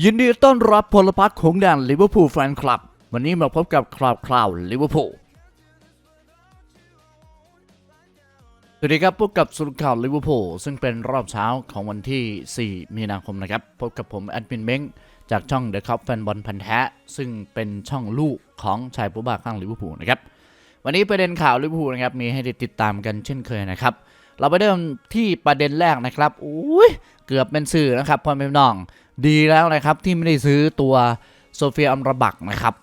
ยินดีต้อนรับพลพัฒน์ของแดนลิเวอร์พูลแฟนคลับ วันนี้มาพบกับคราวคราวลิเวอร์พูลสวัสดีครับพบกับสรุปข่าวลิเวอร์พูลซึ่งเป็นรอบเช้าของวันที่ 4 มีนาคมนะครับ พบกับผมแอดมินเม้งจากช่อง The Cup แฟนบอลพันธ์แท้ ซึ่งเป็นช่องลูกของชายผู้บ้าข้างลิเวอร์พูลนะครับ วันนี้ประเด็นข่าวลิเวอร์พูลนะครับมีให้ได้ติดตามกันเช่นเคยนะครับ เราไปเริ่มที่ประเด็นแรกนะครับอุ้ยเกือบเป็นสื่อนะครับพ่อแม่พี่น้อง ดีแล้วนะครับที่ไม่ได้ซื้อตัวโซเฟียอัมระบักนะครับ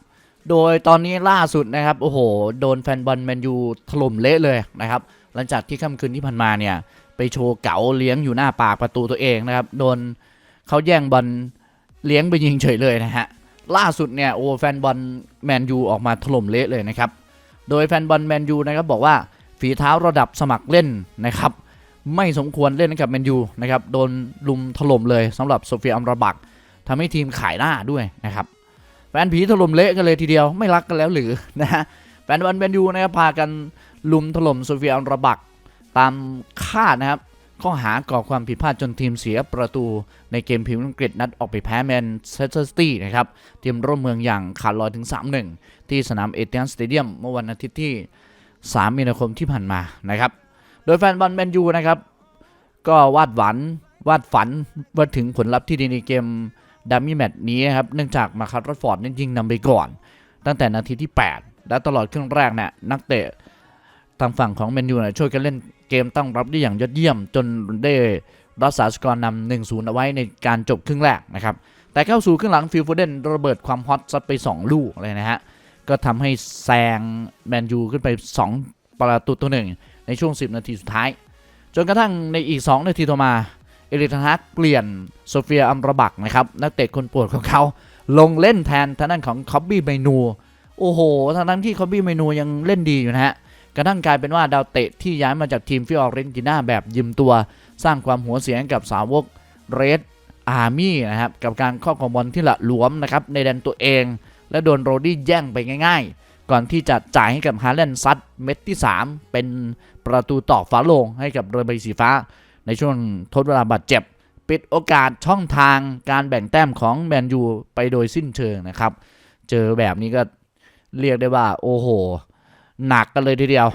โดยตอนนี้ล่าสุดนะครับโอ้โหโดนแฟนบอลแมนยูถล่มเละเลยนะครับหลังจากที่ค่ำคืนที่ผ่านมาเนี่ยไปโชว์เก๋าเลี้ยงอยู่หน้าปากประตูตัวเองนะครับโดนเขาแย่งบอลเลี้ยงไปยิงเฉยเลยนะฮะล่าสุดเนี่ยโอ้แฟนบอลแมนยูออกมาถล่มเละเลยนะครับโดยแฟนบอลแมนยูนะครับบอกว่าฝีเท้าระดับสมัครเล่นนะครับ ไม่สมควรเล่นกับแมนยูนะครับโดนลุมถล่มเลยสำหรับโซเฟียอัมราบักทำให้ทีมขายหน้าด้วยนะครับแฟนผีถล่มเละกันเลยทีเดียวไม่รักกันแล้วหรือนะฮะแฟนบอลแมนยูนะครับพากันลุมถล่มโซเฟียอัมราบักตามคาดนะครับข้อหาก่อความผิดพลาดจนทีมเสียประตูในเกมพรีเมียร์อังกฤษนัดออกไปแพ้แมนเชสเตอร์ซิตี้นะครับทีมร่วมเมืองอย่างขาดลอยถึง 3-1 ที่สนามเอเทียนสเตเดียมเมื่อวันอาทิตย์ที่ 3 มีนาคมที่ผ่านมานะครับ ดยแฟนบอลแมนยูนะครับ ก็วาดหวันวาดฝันว่าถึงผลลัพธ์ที่ดีในเกมดัมมี่แมตช์นี้ครับ เนื่องจากมาคัตรอดฟอร์ดนั้นยิงนำไปก่อน ตั้งแต่นาทีที่ 8 และตลอดครึ่งแรกเนี่ยนักเตะทางฝั่งของแมนยูเนี่ยช่วยกันเล่นเกมตั้งรับได้อย่างยอดเยี่ยม จนได้รักษาสกอร์นำ1-0เอาไว้ในการจบครึ่งแรกนะครับ แต่เข้าสู่ครึ่งหลังฟิลโฟเดนระเบิดความฮอตซัดไป 2 ลูกเลยนะฮะ ก็ทำให้แซงแมนยูขึ้นไป 2 ประตูต่อหนึ่ง ในช่วง 10 นาทีสุดท้าย จนกระทั่งในอีก 2 นาทีต่อมา เอริกทนฮักเปลี่ยนโซเฟียอัมระบักนะครับนักเตะคนโปรดของเขา ลงเล่นแทนทางด้านของคอบบี้เมนู โอ้โหทางด้านที่คอบบี้เมนูยังเล่นดีอยู่นะฮะกระทั่งกลายเป็นว่าดาวเตะที่ย้ายมาจากทีมฟิออเรนติน่าแบบยืมตัว สร้างความหัวเสียงกับสาวกเรดอาร์มี่นะครับกับการครอบครองบอลที่ละหลวมนะครับในแดนตัวเอง และโดนโรดี้แย่งไปง่ายๆ ก่อนที่จะจ่ายให้กับฮาร์แลนด์ซัดเม็ดที่ 3 เป็นประตูตอกฝาโลงให้กับเรือใบสีฟ้า ในช่วงทดเวลาบาดเจ็บ ปิดโอกาสช่องทางการแบ่งแต้มของแมนยูไปโดยสิ้นเชิงนะครับ เจอแบบนี้ก็เรียกได้ว่าโอ้โห หนักกันเลยทีเดียว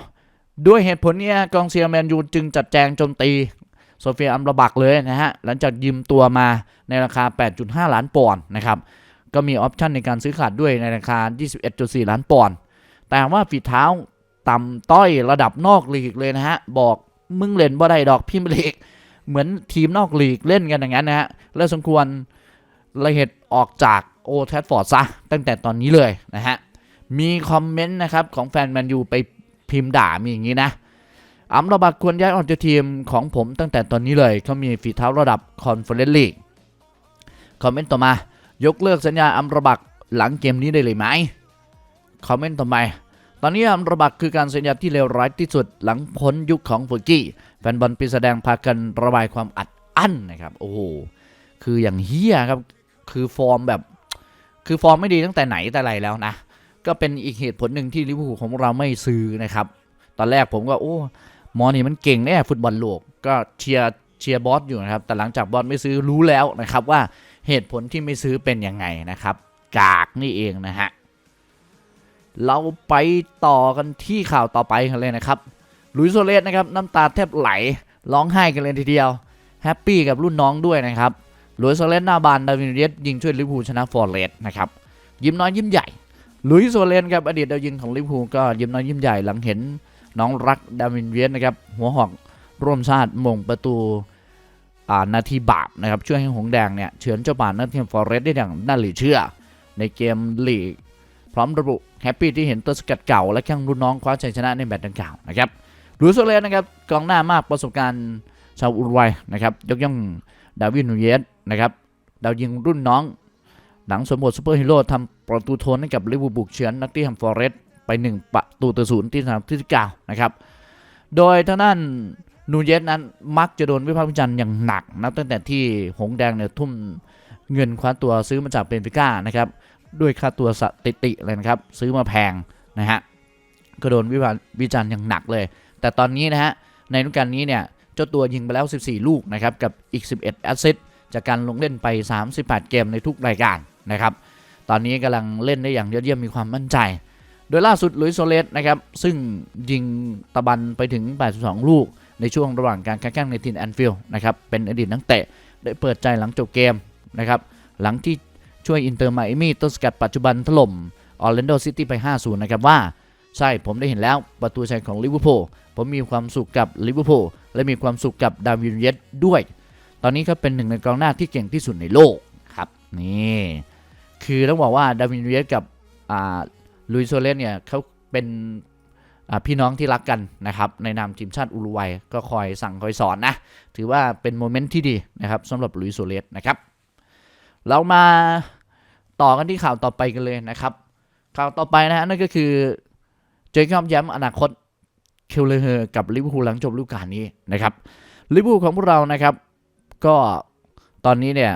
ด้วยเหตุผลนี้กองเชียร์แมนยูจึงจัดแจงโจมตีโซเฟียอัมระบักเลยนะฮะ หลังจากยืมตัวมาในราคา 8.5 ล้านปอนด์นะครับ ก็มีออปชันในการซื้อขาดด้วยในราคา 21.4 ล้านปอนด์ แต่ว่าฝีเท้าต่ำต้อยระดับนอกลีกเลยนะฮะ บอกมึงเล่นบ่ได้ดอกพิมพ์ลีก เหมือนทีมนอกลีกเล่นกันอย่างนั้นนะฮะ และสมควรละเหตุออกจากโอแทฟฟอร์ดซะตั้งแต่ตอนนี้เลยนะฮะ มีคอมเมนต์นะครับของแฟนแมนยูไปพิมพ์ด่ามีอย่างนี้นะอัมรบักควรย้ายออกจากทีมของผมตั้งแต่ตอนนี้เลยเขามีฝีเท้าระดับคอนเฟอเรนซ์ลีกคอมเมนต์ต่อมา ยกเลิกสัญญาอัมรบักหลังเกมนี้ได้เลยไหมคอมเมนต์ต่อมา ตอนนี้อัมรบักคือการสัญญาที่เลวร้ายที่สุดหลังพ้นยุคของเฟอร์กี้แฟนบอลปีแสดงพากันระบายความอัดอั้นนะครับโอ้โหคืออย่างเฮียครับคือฟอร์มแบบคือฟอร์มไม่ดีตั้งแต่ไหนแต่ไรแล้วนะ ก็เป็นอีกเหตุผลหนึ่งที่ลิเวอร์พูลของเราไม่ซื้อนะครับ ตอนแรกผมก็โอ้มอนี่มันเก่งแน่ฟุตบอลโลกก็เชียร์เชียร์บอสอยู่นะครับ แต่หลังจากบอสไม่ซื้อรู้แล้วนะครับว่าเหตุผลที่ไม่ซื้อเป็นยังไงนะครับ กากนี่เองนะฮะ เราไปต่อกันที่ข่าวต่อไปกันเลยนะครับลุยโซเลสนะครับน้ำตาแทบไหลร้องไห้กันเลยทีเดียวแฮปปี้กับรุ่นน้องด้วยนะครับลุยโซเลสหน้าบานดาวินเรียสยิงช่วยลิเวอร์พูลชนะฟอร์เรสต์นะครับยิ้มน้อยยิ้มใหญ่ลุยโซเลสครับอดีตดาวยิงของลิเวอร์พูลก็ยิ้มน้อยยิ้มใหญ่หลังเห็นน้องรักดาวินเวียสนะครับหัวหอกร่วมชาติมงประตูอ่านาทีบาปนะครับช่วยให้หงแดงเนี่ยเฉือนเจ้าป่านนัทเทียมฟอร์เรสต์ได้อย่างน่าเหลือเชื่อ ในเกมลีก พร้อมระบุแฮปปี้ที่เห็นตัวสกัดเก่าและแข้งรุ่นน้องคว้าชัยชนะในแมตช์ดังกล่าวนะครับลูโซเลสนะครับกองหน้ามากประสบการณ์ชาวอุรุกวัยนะครับยกย่องดาวินนูเยสนะครับดาวยิงรุ่นน้อง หลังสมบทซูเปอร์ฮีโร่ทำประตูโทนให้กับลิเวอร์พูลเฉือนนักที่ทำฟอร์เรสไป 1 ประตูต่อศูนย์ที่สนามที่เก้านะครับ โดยทางด้านนูเยสนั้นมักจะโดนวิพากษ์วิจารณ์อย่างหนักนับตั้งแต่ที่หงแดงเนี่ยทุ่มเงินคว้าตัวซื้อมาจากเบนฟิก้านะครับ ด้วยค่าตัวสถิติเลยนะครับ ซื้อมาแพงนะฮะก็โดนวิพากษ์วิจารณ์อย่างหนักเลย แต่ตอนนี้นะฮะในฤดูกาลนี้เนี่ยเจ้าตัวยิงไปแล้ว 14 ลูกนะครับกับอีก 11แอสซิสต์จากการลงเล่นไป 38 เกมในทุกรายการนะครับตอนนี้กำลังเล่นได้อย่างยอดเยี่ยมมีความมั่นใจ โดยล่าสุดลุยโซเลสนะครับซึ่งยิงตะบันไปถึง 82 ลูก ในช่วงระหว่างการแข่งขันในทีมแอนฟิลด์นะครับเป็นอดีตนักเตะได้เปิดใจหลังจบเกมนะครับหลังที่ ช่วยอินเตอร์ไมอามี่ต้นสกัดปัจจุบันถล่มออร์แลนโดซิตี้ไป 5-0 นะครับว่า ใช่ผมได้เห็นแล้วประตูชัยของลิเวอร์พูลผมมีความสุขกับลิเวอร์พูลและมีความสุขกับดาวินเยสด้วย ตอนนี้เขาเป็นหนึ่งในกองหน้าที่เก่งที่สุดในโลกครับนี่คือต้องบอกว่าดาวินเยสกับลุยโซเลสเนี่ยเขาเป็นพี่น้องที่รักกันนะครับในนามทีมชาติอุรุกวัยก็คอยสั่งคอยสอนนะ ถือว่าเป็นโมเมนต์ที่ดีนะครับสำหรับลุยโซเลสนะครับ เรามา ต่อกันที่ข่าวต่อไปกันเลยนะครับ ข่าวต่อไปนะฮะนั่นก็คือเจคอบย้ำอนาคตเคลเลอร์กับลิเวอร์พูลหลังจบฤดูกาลนี้นะครับลิเวอร์พูลของพวกเรานะครับ ก็ตอนนี้เนี่ย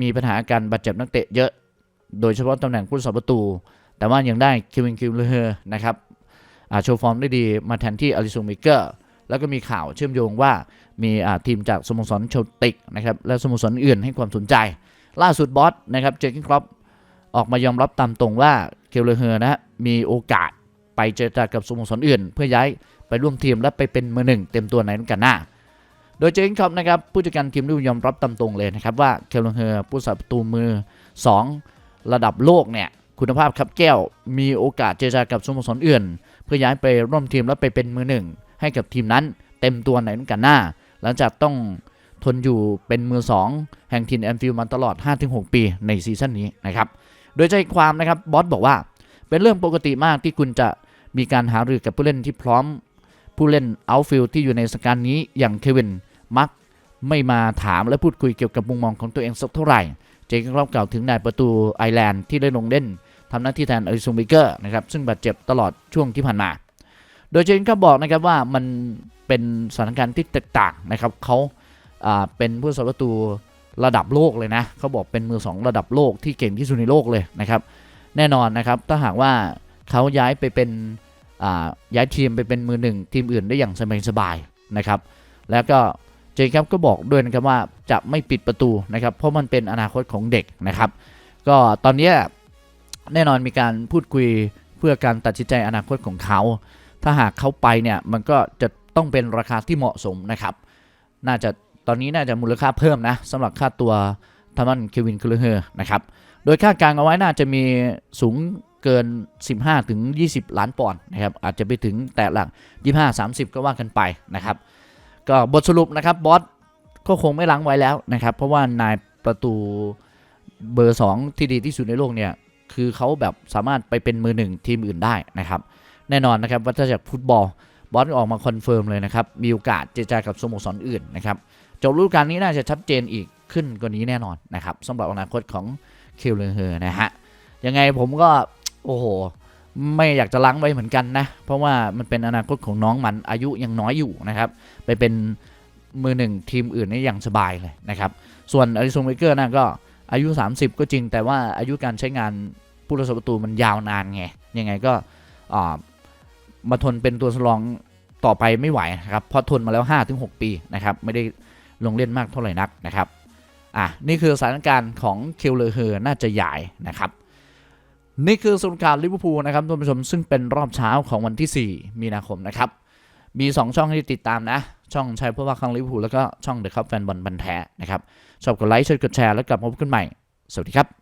มีปัญหาการบาดเจ็บนักเตะเยอะ โดยเฉพาะตำแหน่งผู้รักษาประตู แต่ว่ายังได้เควินคิลเลอร์นะครับโชว์ฟอร์มได้ดีมาแทนที่อลิซงเมเกอร์แล้วก็มีข่าวเชื่อมโยงว่ามีทีมจากสโมสรเชลติกนะครับและสโมสรอื่นให้ความสนใจ ล่าสุดบอสนะครับเจอร์กินครอป ออกมายอมรับตามตรงว่าเคลเลอร์นะฮะมีโอกาสไปเจรจากับสโมสรอื่น เพื่อย้ายไปร่วมทีมและไปเป็นมือหนึ่งเต็มตัวในนัดกันหน้า โดยเจอร์กินครอปนะครับผู้จัดการทีมได้ยอมรับตามตรงเลยนะครับว่าเคลเลอร์ผู้สาประตูมือ 2 ระดับโลกเนี่ยคุณภาพครับแก้วมีโอกาสเจรจากับสโมสรอื่น เพื่อย้ายไปร่วมทีมและไปเป็นมือหนึ่งให้กับทีมนั้นเต็มตัวในนัดกันหน้า หลังจากต้องทนอยู่เป็นมือ 2 แห่งทีมแอนฟิลด์มาตลอด 5-6 ปีในซีซั่นนี้นะครับ โดยใจความนะครับบอสบอกว่า เป็นเรื่องปกติมากที่คุณจะมีการหารือกับผู้เล่นที่พร้อม ผู้เล่นเอาฟิลที่อยู่ในสการนี้อย่างเควินมักไม่มาถามและพูดคุยเกี่ยวกับมุมมองของตัวเองสักเท่าไหร่ เจก็กล่าวถึงนายประตูไอแลนด์ที่ได้ลงเล่นทำหน้าที่แทนอลิซงบิเกอร์นะครับซึ่งบาดเจ็บตลอดช่วงที่ผ่านมา โดยเจนก็บอกนะครับว่ามันเป็นสถานการณ์ที่แตกต่างนะครับเขาอ่าเป็นผู้สาประตู ระดับโลกเลยนะเขาบอกเป็นมือสองระดับโลกที่เก่งที่สุดในโลกเลยนะครับ แน่นอนนะครับถ้าหากว่าเขาย้ายไปเป็นย้ายทีมไปเป็นมือหนึ่งทีมอื่นได้อย่างสบายๆนะครับ แล้วก็เจคครับก็บอกด้วยนะครับว่าจะไม่ปิดประตูนะครับ เพราะมันเป็นอนาคตของเด็กนะครับ ก็ตอนนี้แน่นอนมีการพูดคุยเพื่อการตัดสินใจอนาคตของเขา ถ้าหากเขาไปเนี่ยมันก็จะต้องเป็นราคาที่เหมาะสมนะครับ น่าจะ ตอนนี้น่าจะมูลค่าเพิ่มนะสำหรับค่าตัวทามันเควินคลเฮอร์นะครับ โดยคาดการณ์เอาไว้น่าจะมีสูงเกิน 15 ถึง 20 ล้านปอนด์นะครับ อาจจะไปถึงแต่หลัก 25 30 ก็ว่ากันไปนะครับ ก็บทสรุปนะครับบอสก็คงไม่ล้างไว้แล้วนะครับ เพราะว่านายประตูเบอร์ 2 ที่ดีที่สุดในโลกเนี่ย คือเขาแบบสามารถไปเป็นมือหนึ่งทีมอื่นได้นะครับ แน่นอนนะครับวัฏจักรฟุตบอลบอสออกมาคอนเฟิร์มเลยนะครับ มีโอกาสเจรจากับสโมสรอื่นนะครับ จบฤดูกาลนี้น่าจะชัดเจนอีกขึ้นกว่านี้แน่นอนนะครับสำหรับอนาคตของคิวเลเฮอร์นะฮะยังไงผมก็โอ้โหไม่อยากจะล้างไว้เหมือนกันนะ เพราะว่ามันเป็นอนาคตของน้องมันอายุยังน้อยอยู่นะครับ ไปเป็นมือหนึ่งทีมอื่นนี่อย่างสบายเลยนะครับ ส่วนอริซงเบเกอร์นะก็อายุ 30 ก็จริง แต่ว่าอายุการใช้งานผู้รักษาประตูมันยาวนานไง ยังไงก็มาทนเป็นตัวสรองต่อไปไม่ไหวนะครับ เพราะทนมาแล้ว 5-6 ปีนะครับ ไม่ได้ ลงเล่นมากเท่าไหร่นักนะครับอะนี่คือสถานการณ์ของเคลเลอร์เฮอร์น่าจะใหญ่นะครับนี่คือสรุปการลิเวอร์พูลนะครับท่านผู้ชมซึ่งเป็นรอบเช้าของวันที่ 4 มีนาคมนะครับมี 2 ช่องให้ติดตามนะ ช่องชัยผู้ว่าครั้งลิเวอร์พูลแล้วก็ช่องเดอะคัพแฟนบอลบันแท้นะครับชอบกดไลค์ชอบกดแชร์แล้วกลับมาพบกันใหม่ สวัสดีครับ